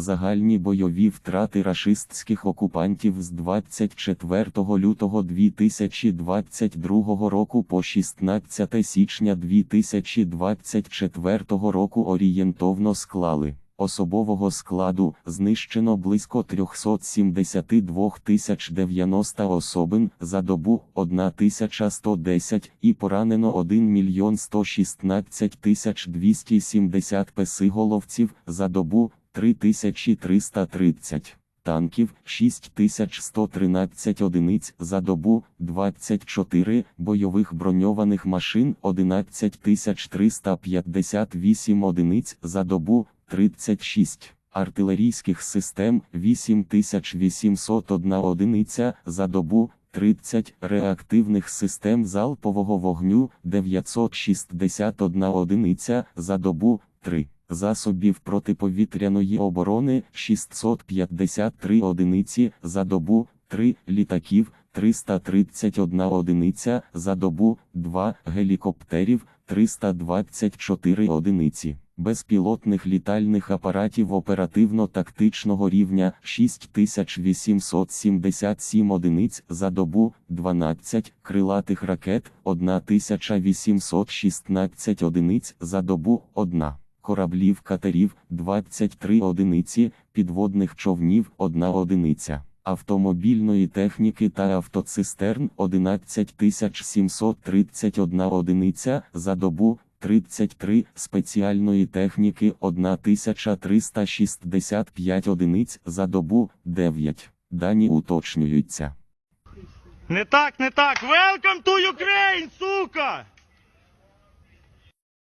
Загальні бойові втрати рашистських окупантів з 24 лютого 2022 року по 16 січня 2024 року орієнтовно склали. Особового складу знищено близько 372 тисяч 90 особин за добу 1110 і поранено 1 мільйон 116 тисяч 270 песиголовців за добу 3330 танків 6113 одиниць за добу, 24 бойових броньованих машин 11358 одиниць за добу, 36 артилерійських систем 8801 одиниця за добу, 30 реактивних систем залпового вогню 961 одиниця за добу, 3 засобів протиповітряної оборони 653 одиниці за добу, 3 літаків 331 одиниця за добу, 2 гелікоптерів 324 одиниці. Безпілотних літальних апаратів оперативно-тактичного рівня 6877 одиниць за добу, 12 крилатих ракет 1816 одиниць за добу, 1 кораблів катерів 23 одиниці, підводних човнів 1 одиниця, автомобільної техніки та автоцистерн 11731 одиниця за добу, 33 спеціальної техніки 1365 одиниць за добу, 9. Дані уточнюються. Не так, не так. Welcome to Ukraine, сука!